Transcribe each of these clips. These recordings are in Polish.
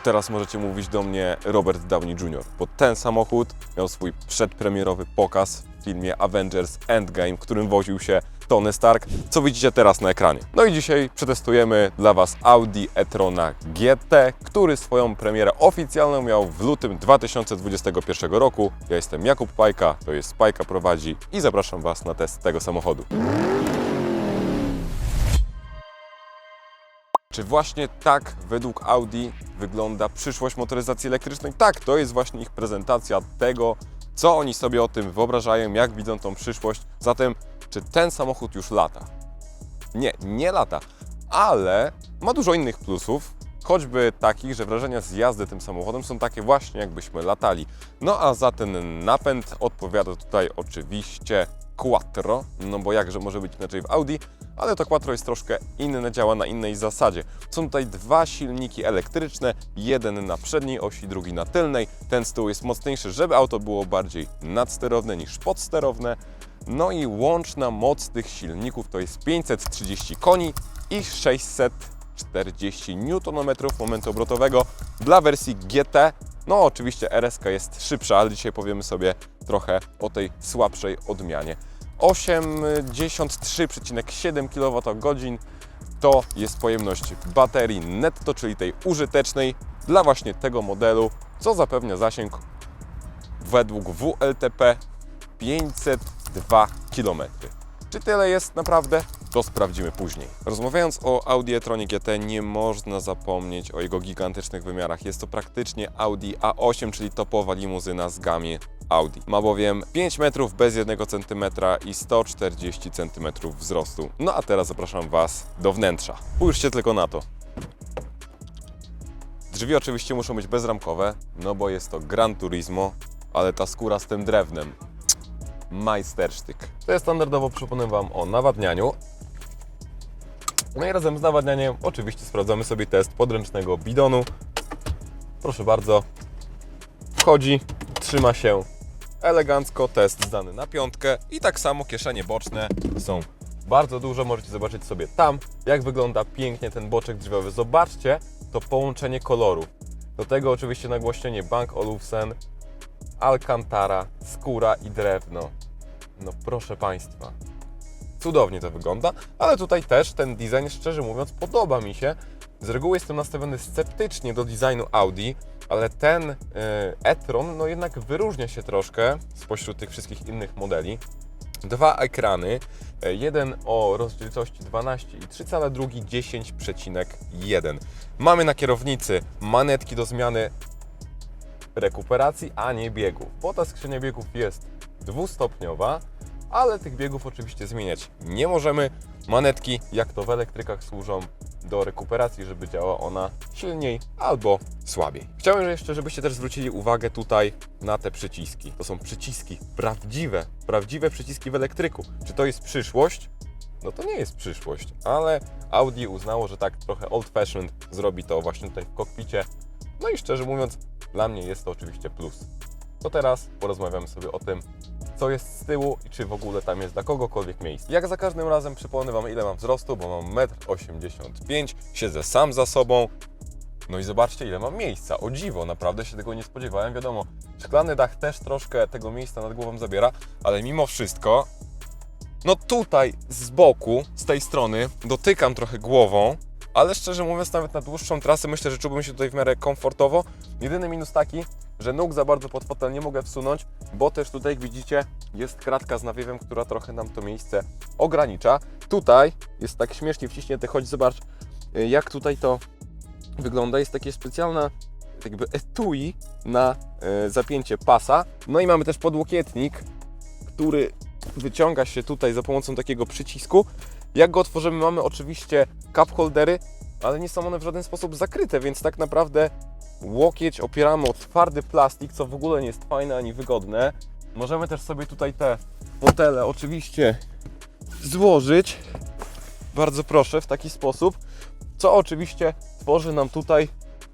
Od teraz możecie mówić do mnie Robert Downey Jr., bo ten samochód miał swój przedpremierowy pokaz w filmie Avengers Endgame, w którym woził się Tony Stark, co widzicie teraz na ekranie. No i dzisiaj przetestujemy dla Was Audi e-trona GT, który swoją premierę oficjalną miał w lutym 2021 roku. Ja jestem Jakub Pajka, to jest Pajka Prowadzi i zapraszam Was na test tego samochodu. Czy właśnie tak według Audi wygląda przyszłość motoryzacji elektrycznej? Tak, to jest właśnie ich prezentacja tego, co oni sobie o tym wyobrażają, jak widzą tą przyszłość. Zatem, czy ten samochód już lata? Nie, nie lata, ale ma dużo innych plusów, choćby takich, że wrażenia z jazdy tym samochodem są takie właśnie, jakbyśmy latali. No a za ten napęd odpowiada tutaj oczywiście Quattro, no bo jakże może być inaczej w Audi, ale to Quattro jest troszkę inne, działa na innej zasadzie. Są tutaj dwa silniki elektryczne, jeden na przedniej osi, drugi na tylnej. Ten z tyłu jest mocniejszy, żeby auto było bardziej nadsterowne niż podsterowne. No i łączna moc tych silników to jest 530 koni i 640 Nm momentu obrotowego dla wersji GT. No oczywiście RS jest szybsza, ale dzisiaj powiemy sobie trochę o tej słabszej odmianie. 83,7 kWh to jest pojemność baterii netto, czyli tej użytecznej dla właśnie tego modelu, co zapewnia zasięg według WLTP 502 km. Czy tyle jest naprawdę? To sprawdzimy później. Rozmawiając o Audi e-tronie GT nie można zapomnieć o jego gigantycznych wymiarach. Jest to praktycznie Audi A8, czyli topowa limuzyna z gamy Audi. Ma bowiem 5 metrów bez 1 cm i 140 cm wzrostu. No a teraz zapraszam Was do wnętrza. Spójrzcie tylko na to. Drzwi oczywiście muszą być bezramkowe, no bo jest to Gran Turismo, ale ta skóra z tym drewnem. Majstersztyk. To jest standardowo przypomnę Wam o nawadnianiu. No i razem z nawadnianiem oczywiście sprawdzamy sobie test podręcznego bidonu. Proszę bardzo. Wchodzi, trzyma się elegancko, test zdany na piątkę i tak samo kieszenie boczne są bardzo duże, możecie zobaczyć sobie tam, jak wygląda pięknie ten boczek drzwiowy. Zobaczcie to połączenie kolorów. Do tego oczywiście nagłośnienie Bank Olufsen, Alcantara, skóra i drewno. No proszę Państwa, cudownie to wygląda, ale tutaj też ten design, szczerze mówiąc, podoba mi się. Z reguły jestem nastawiony sceptycznie do designu Audi, ale ten y, e-tron no jednak wyróżnia się troszkę spośród tych wszystkich innych modeli. Dwa ekrany, e, jeden o rozdzielczości 12 i 3 cale, drugi 10,1. Mamy na kierownicy manetki do zmiany rekuperacji, a nie biegów, bo ta skrzynia biegów jest dwustopniowa, ale tych biegów oczywiście zmieniać nie możemy. Manetki, jak to w elektrykach, służą do rekuperacji, żeby działała ona silniej albo słabiej. Chciałem jeszcze, żebyście też zwrócili uwagę tutaj na te przyciski. To są przyciski prawdziwe, prawdziwe przyciski w elektryku. Czy to jest przyszłość? No to nie jest przyszłość, ale Audi uznało, że tak trochę old fashioned zrobi to właśnie tutaj w kokpicie. No i szczerze mówiąc, dla mnie jest to oczywiście plus. To teraz porozmawiamy sobie o tym, co jest z tyłu i czy w ogóle tam jest dla kogokolwiek miejsce. Jak za każdym razem przypomnę Wam, ile mam wzrostu, bo mam 1,85 m, siedzę sam za sobą. No i zobaczcie, ile mam miejsca. O dziwo, naprawdę się tego nie spodziewałem. Wiadomo, szklany dach też troszkę tego miejsca nad głową zabiera, ale mimo wszystko, no tutaj z boku, z tej strony, dotykam trochę głową, ale szczerze mówiąc, nawet na dłuższą trasę myślę, że czułbym się tutaj w miarę komfortowo. Jedyny minus taki, że nóg za bardzo pod fotel nie mogę wsunąć, bo też tutaj, jak widzicie, jest kratka z nawiewem, która trochę nam to miejsce ogranicza. Tutaj jest tak śmiesznie wciśnięte, choć zobacz, y, jak tutaj to wygląda. Jest takie specjalna jakby etui na y, zapięcie pasa. No i mamy też podłokietnik, który wyciąga się tutaj za pomocą takiego przycisku. Jak go otworzymy, mamy oczywiście cup holdery, ale nie są one w żaden sposób zakryte, więc tak naprawdę łokieć opieramy o twardy plastik, co w ogóle nie jest fajne ani wygodne. Możemy też sobie tutaj te fotele oczywiście złożyć, bardzo proszę, w taki sposób, co oczywiście tworzy nam tutaj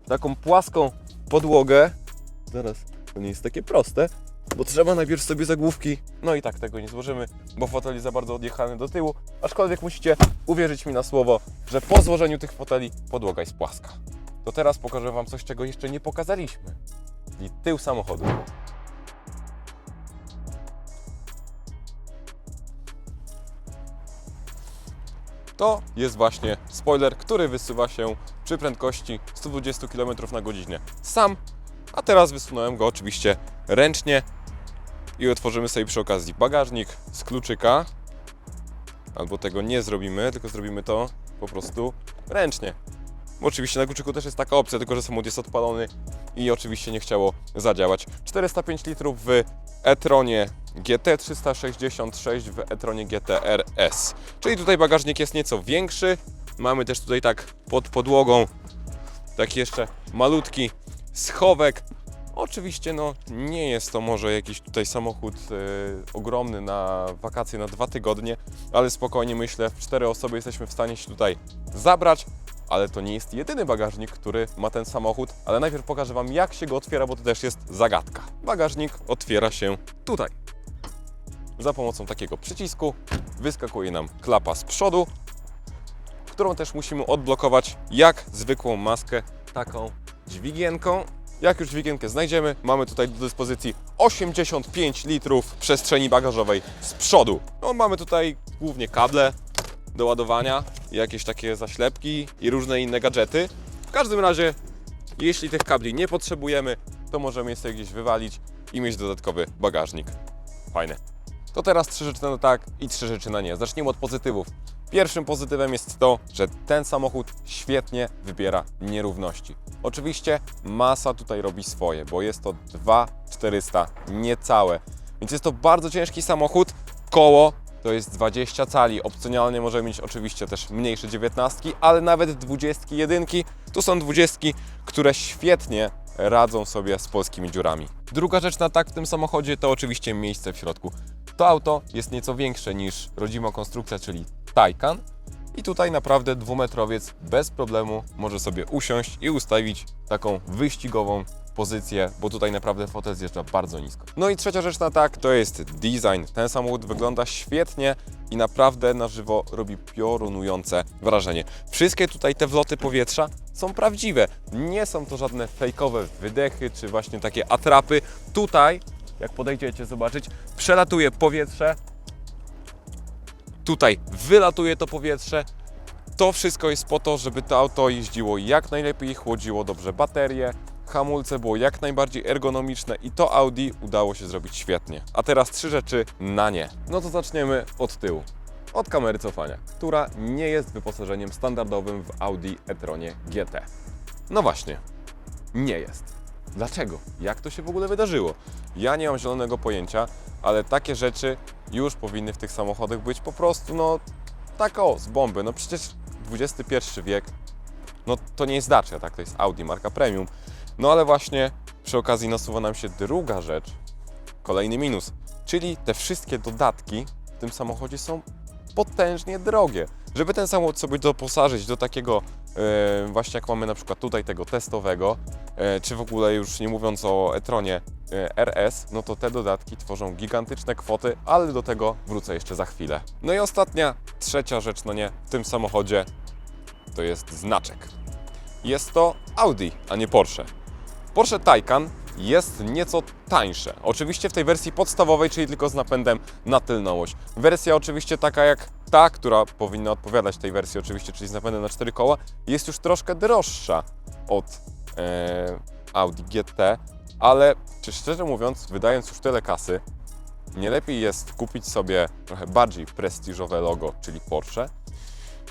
taką płaską podłogę. Zaraz, to nie jest takie proste, bo trzeba najpierw sobie zagłówki, no i tak tego nie złożymy, bo fotel jest za bardzo odjechany do tyłu, aczkolwiek musicie uwierzyć mi na słowo, że po złożeniu tych foteli podłoga jest płaska. to teraz pokażę Wam coś, czego jeszcze nie pokazaliśmy. Czyli tył samochodu. To jest właśnie spoiler, który wysuwa się przy prędkości 120 km na godzinę sam, a teraz wysunąłem go oczywiście ręcznie i otworzymy sobie przy okazji bagażnik z kluczyka. Albo tego nie zrobimy, tylko zrobimy to po prostu ręcznie. Bo oczywiście na kluczyku też jest taka opcja, tylko że samochód jest odpalony i oczywiście nie chciało zadziałać. 405 litrów w e-tronie GT, 366 w e-tronie GT RS. Czyli tutaj bagażnik jest nieco większy. Mamy też tutaj tak pod podłogą taki jeszcze malutki schowek. Oczywiście no nie jest to może jakiś tutaj samochód e, ogromny na wakacje na dwa tygodnie, ale spokojnie myślę, w cztery osoby jesteśmy w stanie się tutaj zabrać. Ale to nie jest jedyny bagażnik, który ma ten samochód, ale najpierw pokażę Wam jak się go otwiera, bo to też jest zagadka. Bagażnik otwiera się tutaj. Za pomocą takiego przycisku wyskakuje nam klapa z przodu, którą też musimy odblokować jak zwykłą maskę taką dźwigienką. Jak już dźwigienkę znajdziemy, mamy tutaj do dyspozycji 85 litrów przestrzeni bagażowej z przodu. No, mamy tutaj głównie kable do ładowania, jakieś takie zaślepki i różne inne gadżety. W każdym razie, jeśli tych kabli nie potrzebujemy, to możemy je sobie gdzieś wywalić i mieć dodatkowy bagażnik. Fajne. To teraz trzy rzeczy na tak i trzy rzeczy na nie. Zacznijmy od pozytywów. Pierwszym pozytywem jest to, że ten samochód świetnie wybiera nierówności. Oczywiście masa tutaj robi swoje, bo jest to 2400 niecałe. Więc jest to bardzo ciężki samochód. Koło to jest 20 cali. Opcjonalnie możemy mieć oczywiście też mniejsze 19, ale nawet 21. Tu są 20, które świetnie radzą sobie z polskimi dziurami. Druga rzecz na tak w tym samochodzie to oczywiście miejsce w środku. To auto jest nieco większe niż rodzima konstrukcja, czyli Taycan. I tutaj naprawdę dwumetrowiec bez problemu może sobie usiąść i ustawić taką wyścigową pozycję, bo tutaj naprawdę fotel zjeżdża bardzo nisko. No i trzecia rzecz na tak to jest design. Ten samochód wygląda świetnie i naprawdę na żywo robi piorunujące wrażenie. Wszystkie tutaj te wloty powietrza są prawdziwe. Nie są to żadne fejkowe wydechy czy właśnie takie atrapy. Tutaj, jak podejdziecie zobaczyć, przelatuje powietrze tutaj wylatuje to powietrze. To wszystko jest po to, żeby to auto jeździło jak najlepiej, chłodziło dobrze baterie, hamulce było jak najbardziej ergonomiczne i to Audi udało się zrobić świetnie. A teraz trzy rzeczy na nie. No to zaczniemy od tyłu. Od kamery cofania, która nie jest wyposażeniem standardowym w Audi e-tronie GT. No właśnie, nie jest. Dlaczego? Jak to się w ogóle wydarzyło? Ja nie mam zielonego pojęcia, ale takie rzeczy już powinny w tych samochodach być po prostu, no, tak o, z bomby. No przecież XXI wiek, no to nie jest Dacia, tak, to jest Audi, marka premium. No ale właśnie przy okazji nasuwa nam się druga rzecz, kolejny minus, czyli te wszystkie dodatki w tym samochodzie są potężnie drogie. Żeby ten samochód sobie doposażyć do takiego e, właśnie jak mamy na przykład tutaj tego testowego, e, czy w ogóle już nie mówiąc o e-tronie e, RS, no to te dodatki tworzą gigantyczne kwoty, ale do tego wrócę jeszcze za chwilę. No i ostatnia, trzecia rzecz, no nie, w tym samochodzie to jest znaczek. Jest to Audi, a nie Porsche. Porsche Taycan jest nieco tańsze. Oczywiście w tej wersji podstawowej, czyli tylko z napędem na tylną oś. Wersja oczywiście taka jak ta, która powinna odpowiadać tej wersji oczywiście, czyli z napędem na 4 koła, jest już troszkę droższa od e, Audi GT, ale czy szczerze mówiąc, wydając już tyle kasy, nie lepiej jest kupić sobie trochę bardziej prestiżowe logo, czyli Porsche?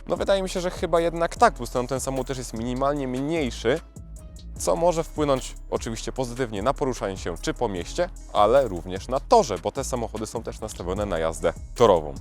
No wydaje mi się, że chyba jednak tak, plus ten, ten samochód też jest minimalnie mniejszy, co może wpłynąć oczywiście pozytywnie na poruszanie się czy po mieście, ale również na torze, bo te samochody są też nastawione na jazdę torową.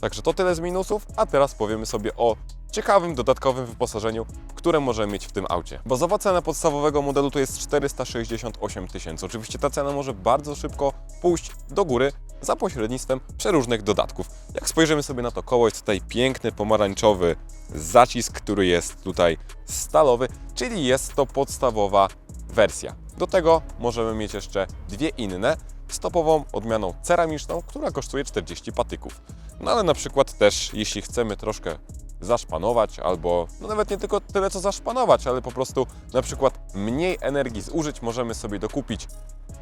Także to tyle z minusów, a teraz powiemy sobie o ciekawym dodatkowym wyposażeniu, które możemy mieć w tym aucie. Bazowa cena podstawowego modelu to jest 468 tysięcy. Oczywiście ta cena może bardzo szybko pójść do góry za pośrednictwem przeróżnych dodatków. Jak spojrzymy sobie na to koło, jest tutaj piękny pomarańczowy zacisk, który jest tutaj stalowy, czyli jest to podstawowa wersja. Do tego możemy mieć jeszcze dwie inne, z topową odmianą ceramiczną, która kosztuje 40 patyków. No ale na przykład też, jeśli chcemy troszkę zaszpanować, albo no nawet nie tylko tyle co zaszpanować, ale po prostu na przykład mniej energii zużyć, możemy sobie dokupić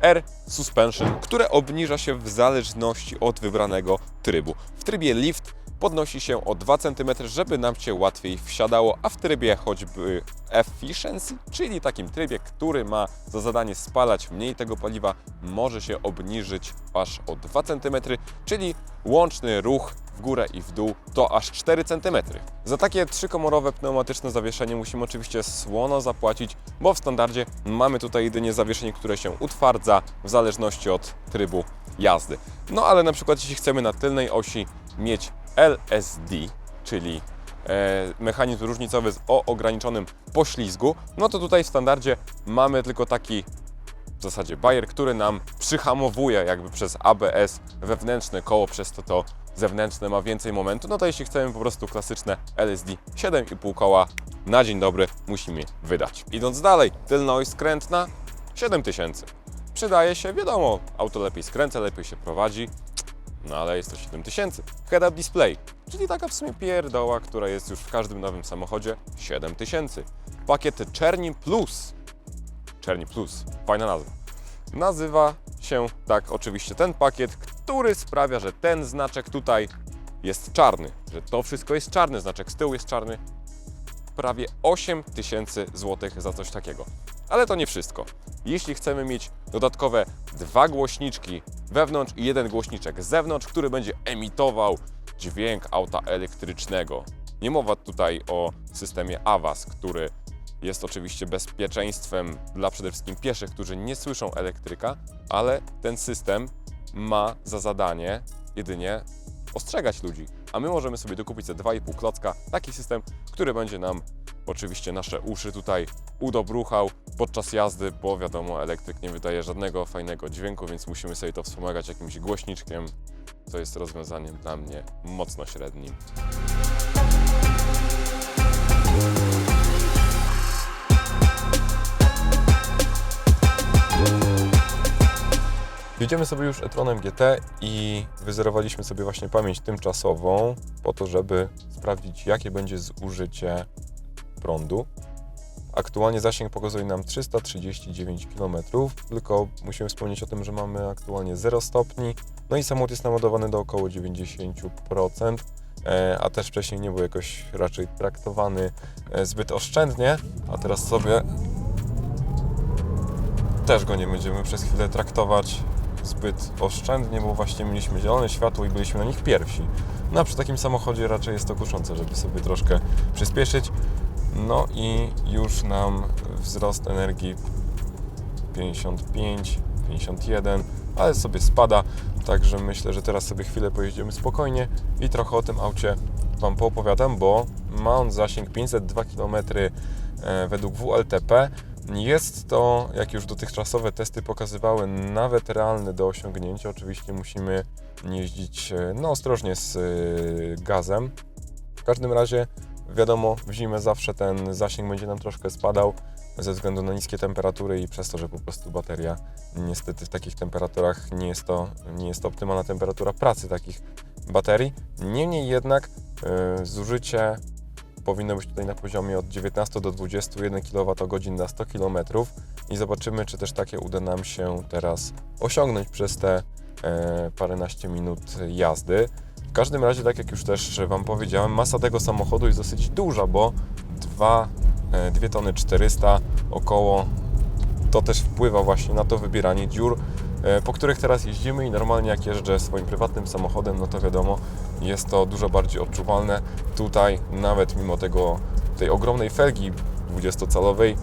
Air Suspension, które obniża się w zależności od wybranego trybu. W trybie lift podnosi się o 2 cm, żeby nam się łatwiej wsiadało, a w trybie choćby efficiency, czyli takim trybie, który ma za zadanie spalać mniej tego paliwa, może się obniżyć aż o 2 cm, czyli łączny ruch w górę i w dół to aż 4 cm. Za takie trzykomorowe pneumatyczne zawieszenie musimy oczywiście słono zapłacić, bo w standardzie mamy tutaj jedynie zawieszenie, które się utwardza w zależności od trybu jazdy. No ale na przykład jeśli chcemy na tylnej osi mieć LSD, czyli e, mechanizm różnicowy z o ograniczonym poślizgu, no to tutaj w standardzie mamy tylko taki w zasadzie bajer, który nam przyhamowuje jakby przez ABS wewnętrzne koło, przez to to zewnętrzne ma więcej momentu. No to jeśli chcemy po prostu klasyczne LSD 7,5 koła na dzień dobry musimy wydać. Idąc dalej, tylna oś skrętna 7000. Przydaje się, wiadomo, auto lepiej skręca, lepiej się prowadzi, no ale jest to 7000. Head-up display, czyli taka w sumie pierdoła, która jest już w każdym nowym samochodzie 7000. Pakiet Czerni Plus. Czerni Plus, fajna nazwa. Nazywa się tak oczywiście ten pakiet, który sprawia, że ten znaczek tutaj jest czarny, że to wszystko jest czarny, znaczek z tyłu jest czarny. Prawie 8 tysięcy złotych za coś takiego. Ale to nie wszystko. Jeśli chcemy mieć dodatkowe dwa głośniczki wewnątrz i jeden głośniczek z zewnątrz, który będzie emitował dźwięk auta elektrycznego. Nie mowa tutaj o systemie AWAS, który jest oczywiście bezpieczeństwem dla przede wszystkim pieszych, którzy nie słyszą elektryka, ale ten system ma za zadanie jedynie ostrzegać ludzi. A my możemy sobie dokupić za 2,5 klocka taki system, który będzie nam oczywiście nasze uszy tutaj udobruchał podczas jazdy, bo wiadomo, elektryk nie wydaje żadnego fajnego dźwięku, więc musimy sobie to wspomagać jakimś głośniczkiem, co jest rozwiązaniem dla mnie mocno średnim. Jedziemy sobie już e-tronem GT i wyzerowaliśmy sobie właśnie pamięć tymczasową po to, żeby sprawdzić jakie będzie zużycie prądu. Aktualnie zasięg pokazuje nam 339 km, tylko musimy wspomnieć o tym, że mamy aktualnie 0 stopni, no i samochód jest naładowany do około 90%, e, a też wcześniej nie był jakoś raczej traktowany e, zbyt oszczędnie, a teraz sobie też go nie będziemy przez chwilę traktować zbyt oszczędnie, bo właśnie mieliśmy zielone światło i byliśmy na nich pierwsi. No a przy takim samochodzie raczej jest to kuszące, żeby sobie troszkę przyspieszyć. No i już nam wzrost energii 55, 51, ale sobie spada, także myślę, że teraz sobie chwilę pojedziemy spokojnie i trochę o tym aucie Wam poopowiadam, bo ma on zasięg 502 km e, według WLTP. Jest to, jak już dotychczasowe testy pokazywały, nawet realne do osiągnięcia. Oczywiście musimy jeździć e, no, ostrożnie z e, gazem. W każdym razie, wiadomo, w zimę zawsze ten zasięg będzie nam troszkę spadał ze względu na niskie temperatury i przez to, że po prostu bateria niestety w takich temperaturach nie jest to, nie jest to optymalna temperatura pracy takich baterii. Niemniej jednak yy, zużycie powinno być tutaj na poziomie od 19 do 21 kWh na 100 km i zobaczymy, czy też takie uda nam się teraz osiągnąć przez te e, paręnaście minut jazdy. Każdym razie, tak jak już też Wam powiedziałem, masa tego samochodu jest dosyć duża, bo 2, e, 2 tony 400 około to też wpływa właśnie na to wybieranie dziur, e, po których teraz jeździmy i normalnie jak jeżdżę swoim prywatnym samochodem, no to wiadomo, jest to dużo bardziej odczuwalne. Tutaj nawet mimo tego, tej ogromnej felgi 20-calowej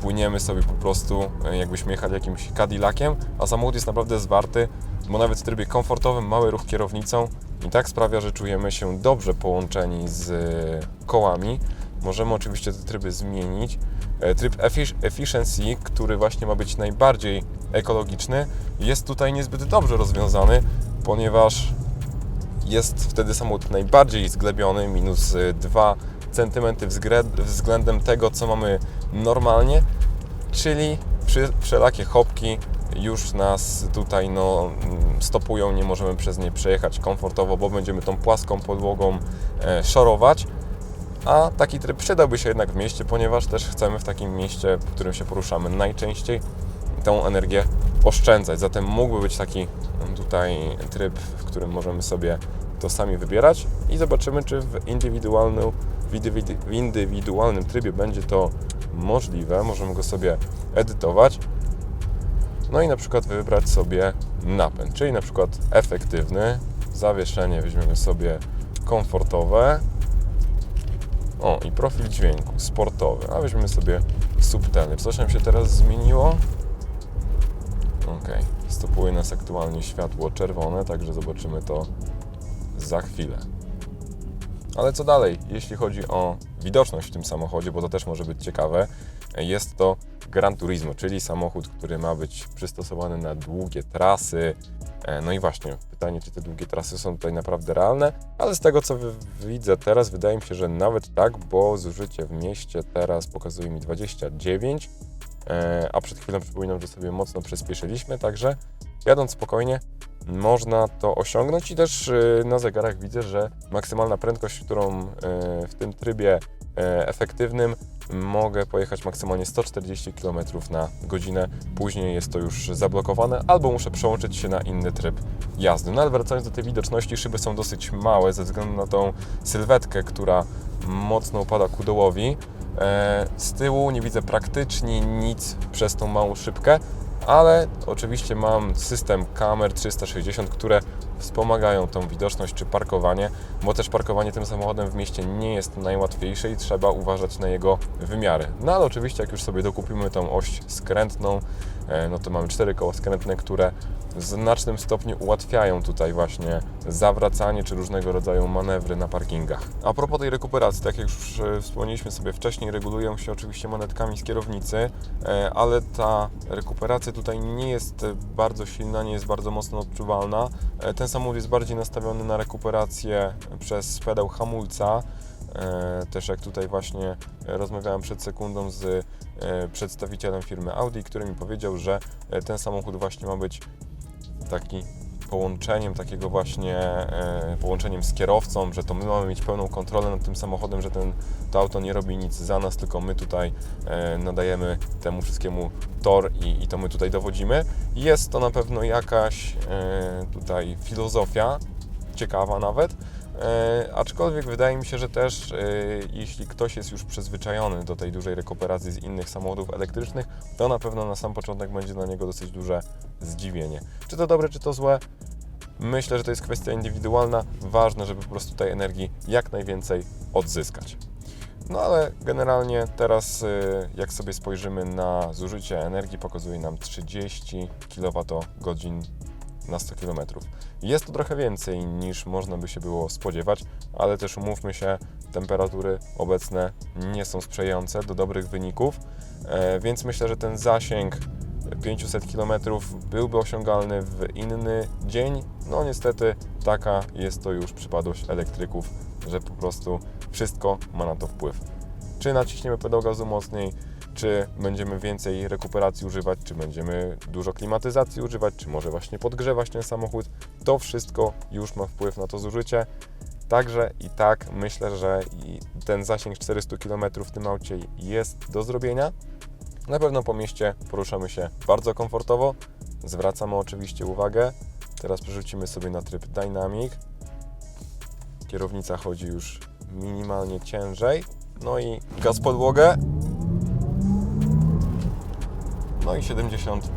płyniemy sobie po prostu e, jakbyśmy jechali jakimś Cadillaciem, a samochód jest naprawdę zwarty, bo nawet w trybie komfortowym mały ruch kierownicą i tak sprawia, że czujemy się dobrze połączeni z e, kołami. Możemy oczywiście te tryby zmienić. E, Tryb effic- Efficiency, który właśnie ma być najbardziej ekologiczny, jest tutaj niezbyt dobrze rozwiązany, ponieważ jest wtedy samochód najbardziej zglebiony, minus y, 2 cm względem tego, co mamy normalnie, czyli wszelakie chopki już nas tutaj no, mm, stopują, nie możemy przez nie przejechać komfortowo, bo będziemy tą płaską podłogą e, szorować. a taki tryb przydałby się jednak w mieście, ponieważ też chcemy w takim mieście, w którym się poruszamy najczęściej, tą energię oszczędzać. Zatem mógłby być taki tutaj tryb, w którym możemy sobie to sami wybierać i zobaczymy, czy w indywidualnym, w indywidu- w indywidualnym trybie będzie to możliwe. Możemy go sobie edytować. No i na przykład wybrać sobie napęd, czyli na przykład efektywny, zawieszenie weźmiemy sobie komfortowe. O, i profil dźwięku, sportowy, a weźmiemy sobie subtelny. Coś nam się teraz zmieniło? Ok, stopuje nas aktualnie światło czerwone, także zobaczymy to za chwilę. Ale co dalej, jeśli chodzi o widoczność w tym samochodzie, bo to też może być ciekawe, jest to Gran Turismo, czyli samochód, który ma być przystosowany na długie trasy. E, No i właśnie, pytanie, czy te długie trasy są tutaj naprawdę realne, ale z tego co widzę teraz, wydaje mi się, że nawet tak, bo zużycie w mieście teraz pokazuje mi 29, e, a przed chwilą przypominam, że sobie mocno przyspieszyliśmy, także jadąc spokojnie można to osiągnąć. I też y, na zegarach widzę, że maksymalna prędkość, którą w tym trybie efektywnym mogę pojechać maksymalnie 140 km na godzinę. Później jest to już zablokowane albo muszę przełączyć się na inny tryb jazdy. No ale wracając do tej widoczności, szyby są dosyć małe ze względu na tą sylwetkę, która mocno upada ku dołowi. E, Z tyłu nie widzę praktycznie nic przez tą małą szybkę, ale oczywiście mam system kamer 360, które wspomagają tą widoczność czy parkowanie, bo też parkowanie tym samochodem w mieście nie jest najłatwiejsze i trzeba uważać na jego wymiary. No ale oczywiście jak już sobie dokupimy tą oś skrętną, e, no to mamy cztery koła skrętne, które w znacznym stopniu ułatwiają tutaj właśnie zawracanie czy różnego rodzaju manewry na parkingach. A propos tej rekuperacji, tak jak już e, wspomnieliśmy sobie wcześniej, regulują się oczywiście manetkami z kierownicy, e, ale ta rekuperacja tutaj nie jest bardzo silna, nie jest bardzo mocno odczuwalna. E, Ten samochód jest bardziej nastawiony na rekuperację przez pedał hamulca. Też jak tutaj właśnie rozmawiałem przed sekundą z przedstawicielem firmy Audi, który mi powiedział, że ten samochód właśnie ma być taki połączeniem takiego właśnie e, połączeniem z kierowcą, że to my mamy mieć pełną kontrolę nad tym samochodem, że ten, to auto nie robi nic za nas, tylko my tutaj e, nadajemy temu wszystkiemu tor i, i to my tutaj dowodzimy. Jest to na pewno jakaś e, tutaj filozofia, ciekawa nawet, aczkolwiek wydaje mi się, że też e, jeśli ktoś jest już przyzwyczajony do tej dużej rekuperacji z innych samochodów elektrycznych, to na pewno na sam początek będzie dla niego dosyć duże zdziwienie. Czy to dobre, czy to złe? Myślę, że to jest kwestia indywidualna. Ważne, żeby po prostu tej energii jak najwięcej odzyskać. No ale generalnie teraz, y, jak sobie spojrzymy na zużycie energii, pokazuje nam 30 kWh na 100 km. Jest to trochę więcej niż można by się było spodziewać, ale też umówmy się, temperatury obecne nie są sprzyjające do dobrych wyników, e, więc myślę, że ten zasięg 500 km byłby osiągalny w inny dzień. No niestety taka jest to już przypadłość elektryków, że po prostu wszystko ma na to wpływ. Czy naciśniemy pedał gazu mocniej, czy będziemy więcej rekuperacji używać, czy będziemy dużo klimatyzacji używać, czy może właśnie podgrzewać ten samochód, to wszystko już ma wpływ na to zużycie. Także i tak myślę, że ten zasięg 400 km w tym aucie jest do zrobienia. Na pewno po mieście poruszamy się bardzo komfortowo. Zwracamy oczywiście uwagę. Teraz przerzucimy sobie na tryb Dynamic. Kierownica chodzi już minimalnie ciężej. No i gaz podłogę. No i 70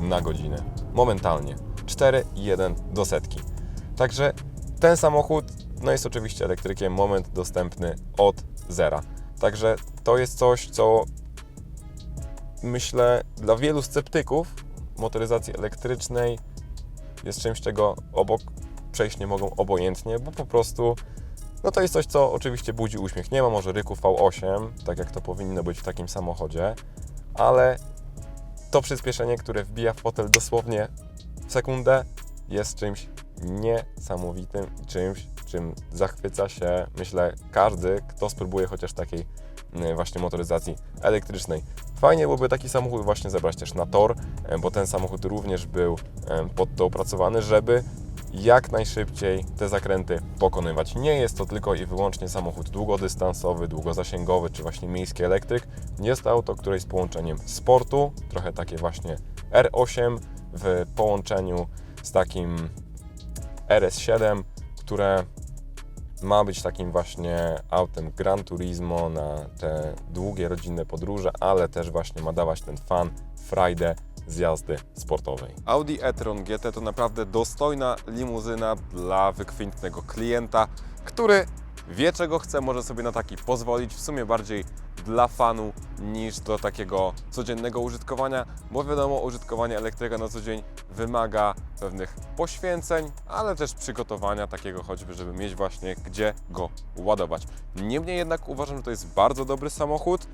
na godzinę. Momentalnie. 4,1 do setki. Także ten samochód no jest oczywiście elektrykiem. Moment dostępny od zera. Także to jest coś, co myślę dla wielu sceptyków motoryzacji elektrycznej jest czymś, czego obok przejść nie mogą obojętnie, bo po prostu no to jest coś, co oczywiście budzi uśmiech. Nie ma może ryku V8, tak jak to powinno być w takim samochodzie, ale to przyspieszenie, które wbija w fotel dosłownie w sekundę, jest czymś niesamowitym i czymś, czym zachwyca się, myślę, każdy, kto spróbuje chociaż takiej y, właśnie motoryzacji elektrycznej. Fajnie byłoby taki samochód właśnie zebrać też na tor, e, bo ten samochód również był e, pod to opracowany, żeby jak najszybciej te zakręty pokonywać. Nie jest to tylko i wyłącznie samochód długodystansowy, długozasięgowy czy właśnie miejski elektryk. Jest to auto, które jest połączeniem sportu, trochę takie właśnie R8 w połączeniu z takim RS7, które ma być takim właśnie autem Gran Turismo na te długie rodzinne podróże, ale też właśnie ma dawać ten fan, frajdę z jazdy sportowej. Audi e-tron GT to naprawdę dostojna limuzyna dla wykwintnego klienta, który wie czego chce, może sobie na taki pozwolić, w sumie bardziej dla fanu niż do takiego codziennego użytkowania, bo wiadomo, użytkowanie elektryka na co dzień wymaga pewnych poświęceń, ale też przygotowania takiego choćby, żeby mieć właśnie gdzie go ładować. Niemniej jednak uważam, że to jest bardzo dobry samochód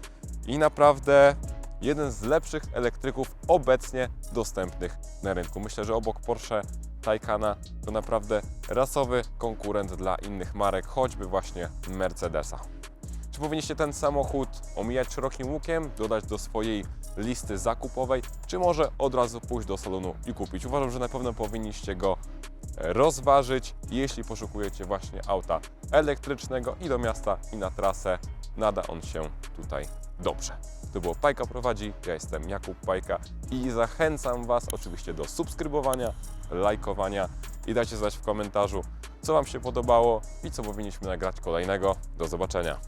i naprawdę jeden z lepszych elektryków obecnie dostępnych na rynku. Myślę, że obok Porsche Taycana to naprawdę rasowy konkurent dla innych marek, choćby właśnie Mercedesa. Czy powinniście ten samochód omijać szerokim łukiem, dodać do swojej listy zakupowej, czy może od razu pójść do salonu i kupić? Uważam, że na pewno powinniście go rozważyć, jeśli poszukujecie właśnie auta elektrycznego i do miasta, i na trasę. Nada on się tutaj dobrze. To było Pajka Prowadzi, ja jestem Jakub Pajka i zachęcam Was oczywiście do subskrybowania, lajkowania i dajcie znać w komentarzu, co Wam się podobało i co powinniśmy nagrać kolejnego. Do zobaczenia.